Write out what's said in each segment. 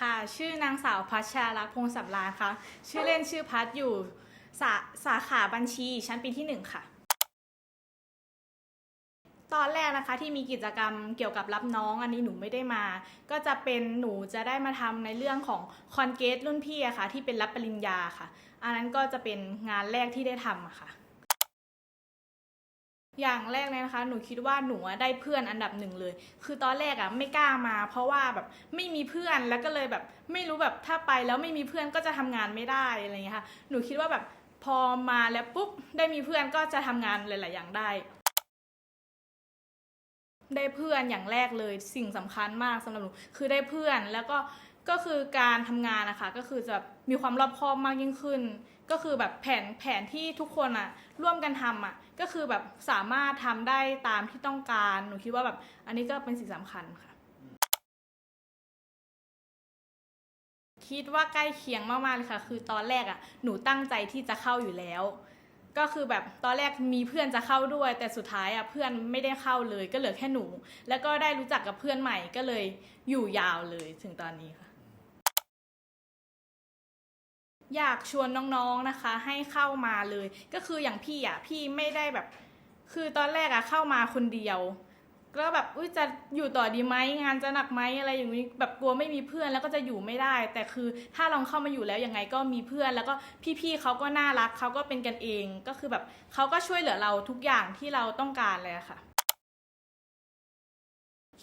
ค่ะ ชื่อนางสาวพัชชาลักษณ์พงศ์สำราญค่ะ ชื่อเล่นชื่อพัชอยู่สาสาขาบัญชี ชั้นปีที่หนึ่งค่ะ ตอนแรกนะคะที่มีกิจกรรมเกี่ยวกับรับน้องอันนี้หนูไม่ได้มา ก็จะเป็นหนูจะได้มาทำในเรื่องของคอนเกตรุ่นพี่อะค่ะ ที่เป็นรับปริญญาค่ะ อันนั้นก็จะเป็นงานแรกที่ได้ทำอะค่ะ อย่างแรกเลยนะคะ หนูคิดว่าหนูได้เพื่อนอันดับหนึ่งเลย คือตอนแรกอะไม่กล้ามา เพราะว่าแบบไม่มีเพื่อนแล้วก็เลยแบบไม่รู้แบบถ้าไปแล้วไม่มีเพื่อนก็จะทำงานไม่ได้อะไรอย่างเงี้ยค่ะ หนูคิดว่าแบบพอมาแล้วปุ๊บได้มีเพื่อนก็จะทำงานหลาย ๆ อย่างได้ได้เพื่อนอย่างแรกเลยสิ่งสำคัญมากสำหรับหนูคือได้เพื่อนแล้วก็ ก็คือการทำงานนะคะก็คือจะมีความรอบคอบมากยิ่งขึ้น ก็คือแบบแผนแผนที่ทุกคนอะร่วมกันทำอะก็คือแบบสามารถทำได้ตามที่ต้องการหนูคิดว่าแบบอันนี้ก็เป็นสิ่งสำคัญค่ะ คิดว่าใกล้เคียงมากๆเลยค่ะ คือตอนแรกอะหนูตั้งใจที่จะเข้าอยู่แล้ว ก็คือแบบตอนแรกมีเพื่อนจะเข้าด้วย แต่สุดท้ายอะเพื่อนไม่ได้เข้าเลยก็เหลือแค่หนู แล้วก็ได้รู้จักกับเพื่อนใหม่ก็เลยอยู่ยาวเลยถึงตอนนี้ค่ะ อยากชวนน้องๆนะคะ ให้เข้ามาเลย ก็คืออย่างพี่อะพี่ไม่ได้แบบ คือตอนแรกอะเข้ามาคนเดียวก็แบบอุ้ยจะอยู่ต่อดีไหมงานจะหนักไหมอะไรอย่างนี้แบบกลัวไม่มีเพื่อนแล้วก็จะอยู่ไม่ได้ แต่คือถ้าลองเข้ามาอยู่แล้วยังไงก็มีเพื่อนแล้วก็พี่ๆเขาก็น่ารักเขาก็เป็นกันเอง ก็คือแบบเขาก็ช่วยเหลือเราทุกอย่างที่เราต้องการเลยอะค่ะ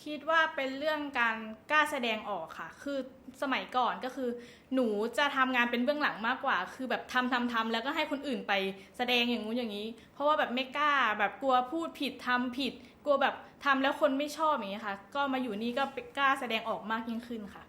คิดว่าเป็นเรื่องการกล้าแสดงออกค่ะ คือสมัยก่อนก็คือ หนูจะทำงานเป็นเบื้องหลังมากกว่า คือแบบทำทำทำแล้วก็ให้คนอื่นไปแสดงอย่างงู้นอย่างนี้ เพราะว่าแบบไม่กล้าแบบกลัวพูดผิดทำผิด กลัวแบบทำแล้วคนไม่ชอบอย่างนี้ยค่ะ ก็มาอยู่นี่ก็กล้าแสดงออกมากยิ่งขึ้นค่ะ